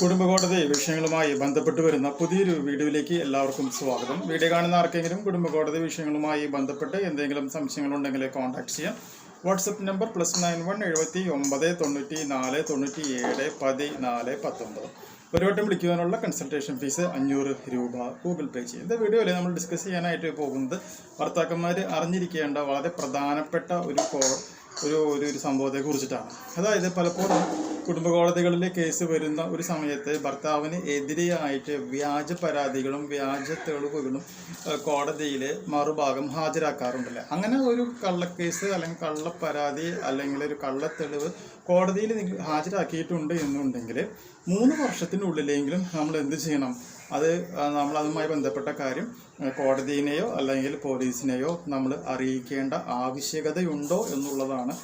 കുടുംബ കോടതി വിഷയങ്ങളുമായി ബന്ധപ്പെട്ട് വരുന്ന പുതിയൊരു വീഡിയോയിലേക്ക് എല്ലാവർക്കും സ്വാഗതം. വീഡിയോ കാണുന്ന ആർക്കെങ്കിലും കുടുംബ കോടതി വിഷയങ്ങളുമായി ബന്ധപ്പെട്ട് എന്തെങ്കിലും സംശയങ്ങളുണ്ടെങ്കിൽ കോൺടാക്ട് ചെയ്യാം. WhatsApp number plus nine one എഴുപത്തി ഒമ്പത് തൊണ്ണൂറ്റി നാല് തൊണ്ണൂറ്റി ഏഴ് പതിനാല് പത്തൊമ്പത്. ഒരു വട്ടം വിളിക്കുവാനുള്ള കൺസൾട്ടേഷൻ ഫീസ് അഞ്ഞൂറ് രൂപ ഗൂഗിൾ പേ ചെയ്യും. ഇന്നത്തെ വീഡിയോയിൽ നമ്മൾ ഡിസ്കസ് ചെയ്യാനായിട്ട് പോകുന്നത് ഭർത്താക്കന്മാർ അറിഞ്ഞിരിക്കേണ്ട വളരെ പ്രധാനപ്പെട്ട ഒരു ഒരു ഒരു സംഭവത്തെ കുറിച്ചിട്ടാണ് അതായത് പലപ്പോഴും കുടുംബ കോടതികളിൽ കേസ് വരുന്ന ഒരു സമയത്ത് ഭർത്താവിന് എതിരെയായിട്ട് വ്യാജ പരാതികളും വ്യാജ തെളിവുകളും കോടതിയിൽ മറുഭാഗം ഹാജരാക്കാറുണ്ടല്ലേ? അങ്ങനെ ഒരു കള്ളക്കേസ് അല്ലെങ്കിൽ കള്ള പരാതി അല്ലെങ്കിൽ ഒരു കള്ള തെളിവ് കോടതിയിൽ ഹാജരാക്കിയിട്ടുണ്ട് എന്നുണ്ടെങ്കിൽ മൂന്ന് വർഷത്തിനുള്ളിലെങ്കിലും നമ്മൾ എന്ത് ചെയ്യണം? അത് നമ്മൾ അതുമായി ബന്ധപ്പെട്ട കാര്യം കോടതിയെയോ അല്ലെങ്കിൽ പോലീസിനെയോ നമ്മൾ അറിയിക്കേണ്ട ആവശ്യകതയുണ്ടോ എന്നുള്ളതാണ്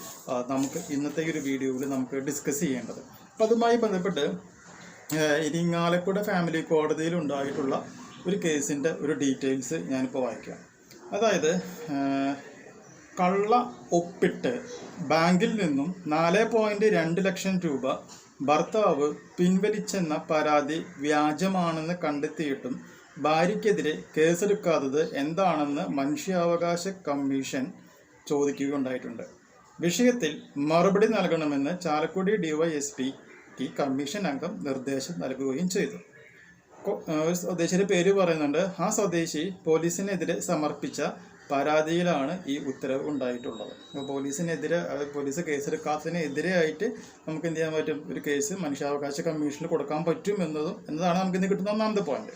നമുക്ക് ഇന്നത്തെ ഒരു വീഡിയോയിൽ നമുക്ക് ഡിസ്കസ് ചെയ്യേണ്ടത്. അപ്പം അതുമായി ബന്ധപ്പെട്ട് ഇരിങ്ങാലക്കുട ഫാമിലി കോടതിയിൽ ഉണ്ടായിട്ടുള്ള ഒരു കേസിന്റെ ഒരു ഡീറ്റെയിൽസ് ഞാനിപ്പോൾ വായിക്കാം. അതായത് കള്ള ഒപ്പിട്ട് ബാങ്കിൽ നിന്നും നാല് പോയിന്റ് രണ്ട് ലക്ഷം രൂപ ഭർത്താവ് പിൻവലിച്ചെന്ന പരാതി വ്യാജമാണെന്ന് കണ്ടെത്തിയിട്ടും ഭാര്യയ്ക്കെതിരെ കേസെടുക്കാത്തത് എന്താണെന്ന് മനുഷ്യാവകാശ കമ്മീഷൻ ചോദിക്കുകയുണ്ടായിട്ടുണ്ട്. വിഷയത്തിൽ മറുപടി നൽകണമെന്ന് ചാലക്കുടി ഡിവൈഎസ്പിക്ക് കമ്മീഷൻ അംഗം നിർദ്ദേശം നൽകുകയും ചെയ്തു. ഒരു സ്വദേശിയുടെ പേര് പറയുന്നുണ്ട്. ആ സ്വദേശി പോലീസിനെതിരെ സമർപ്പിച്ച പരാതിയിലാണ് ഈ ഉത്തരവ് ഉണ്ടായിട്ടുള്ളത്. അപ്പോൾ പോലീസിനെതിരെ പോലീസ് കേസെടുക്കാത്തതിനെതിരെയായിട്ട് നമുക്ക് എന്ത് ചെയ്യാൻ പറ്റും? ഒരു കേസ് മനുഷ്യാവകാശ കമ്മീഷനിൽ കൊടുക്കാൻ പറ്റും എന്നതും എന്നതാണ് നമുക്ക് ഇന്ന് കിട്ടുന്ന ഒന്നാമത്തെ പോയിന്റ്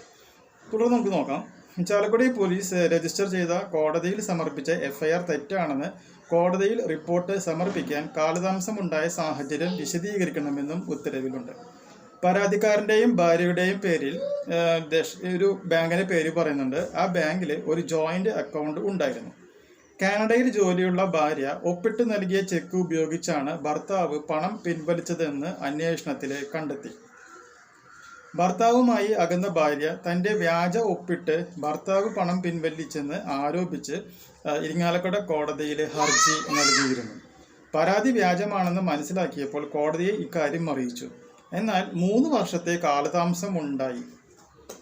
തുടർന്ന് നമുക്ക് നോക്കാം. ചാലക്കുടി പോലീസ് രജിസ്റ്റർ ചെയ്ത കോടതിയിൽ സമർപ്പിച്ച എഫ്ഐആർ തെറ്റാണെന്ന് കോടതിയിൽ റിപ്പോർട്ട് സമർപ്പിക്കാൻ കാലതാമസമുണ്ടായ സാഹചര്യം വിശദീകരിക്കണമെന്നും ഉത്തരവിലുണ്ട്. പരാതിക്കാരന്റെയും ഭാര്യയുടെയും പേരിൽ ഒരു ബാങ്കിന്റെ പേര് പറയുന്നുണ്ട്. ആ ബാങ്കിൽ ഒരു ജോയിന്റ് അക്കൗണ്ട് ഉണ്ടായിരുന്നു. കാനഡയിൽ ജോലിയുള്ള ഭാര്യ ഒപ്പിട്ട് നൽകിയ ചെക്ക് ഉപയോഗിച്ചാണ് ഭർത്താവ് പണം പിൻവലിച്ചതെന്ന് അന്വേഷണത്തിൽ കണ്ടെത്തി. ഭർത്താവുമായി അകന്ന ഭാര്യ തന്റെ വ്യാജ ഒപ്പിട്ട് ഭർത്താവ് പണം പിൻവലിച്ചെന്ന് ആരോപിച്ച് ഇരിങ്ങാലക്കുട കോടതിയിൽ ഹർജി നൽകിയിരുന്നു. പരാതി വ്യാജമാണെന്ന് മനസ്സിലാക്കിയപ്പോൾ കോടതിയെ ഇക്കാര്യം അറിയിച്ചു. എന്നാൽ മൂന്ന് വർഷത്തെ കാലതാമസം ഉണ്ടായി.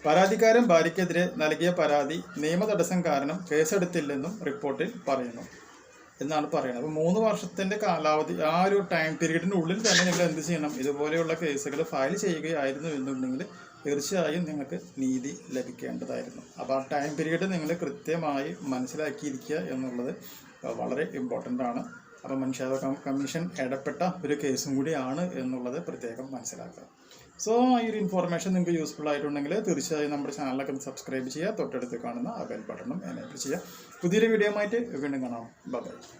പരാതിക്കാരൻ ഭാര്യയ്ക്കെതിരെ നൽകിയ പരാതി നിയമ തടസ്സം കാരണം കേസെടുത്തില്ലെന്നും റിപ്പോർട്ടിൽ പറയുന്നു. എന്നാണ് പറയുന്നത്. അപ്പോൾ മൂന്ന് വർഷത്തിന്റെ കാലാവധി ആ ഒരു ടൈം പീരീഡിനുള്ളിൽ തന്നെ നിങ്ങൾ എന്ത് ചെയ്യണം? ഇതുപോലെയുള്ള കേസുകൾ ഫയൽ ചെയ്യുകയായിരുന്നു എന്നുണ്ടെങ്കിൽ തീർച്ചയായും നിങ്ങൾക്ക് നീതി ലഭിക്കേണ്ടതായിരുന്നു. അപ്പോൾ ആ ടൈം പീരീഡ് നിങ്ങൾ കൃത്യമായി മനസ്സിലാക്കിയിരിക്കുക എന്നുള്ളത് വളരെ ഇമ്പോർട്ടന്റ് ആണ്. അപ്പോൾ മനുഷ്യാവകാശ കമ്മീഷൻ ഇടപെട്ട ഒരു കേസും കൂടിയാണ് എന്നുള്ളത് പ്രത്യേകം മനസ്സിലാക്കുക. സോ ഈ ഒരു ഇൻഫോർമേഷൻ നിങ്ങൾക്ക് യൂസ്ഫുൾ ആയിട്ടുണ്ടെങ്കിൽ തീർച്ചയായും നമ്മുടെ ചാനലൊക്കെ സബ്സ്ക്രൈബ് ചെയ്യുക. തൊട്ടടുത്ത് കാണുന്ന ആ ബെൽ ബട്ടണും എനേബിൾ ചെയ്യുക. പുതിയൊരു വീഡിയോ ആയിട്ട് വീണ്ടും കാണാം. ബൈ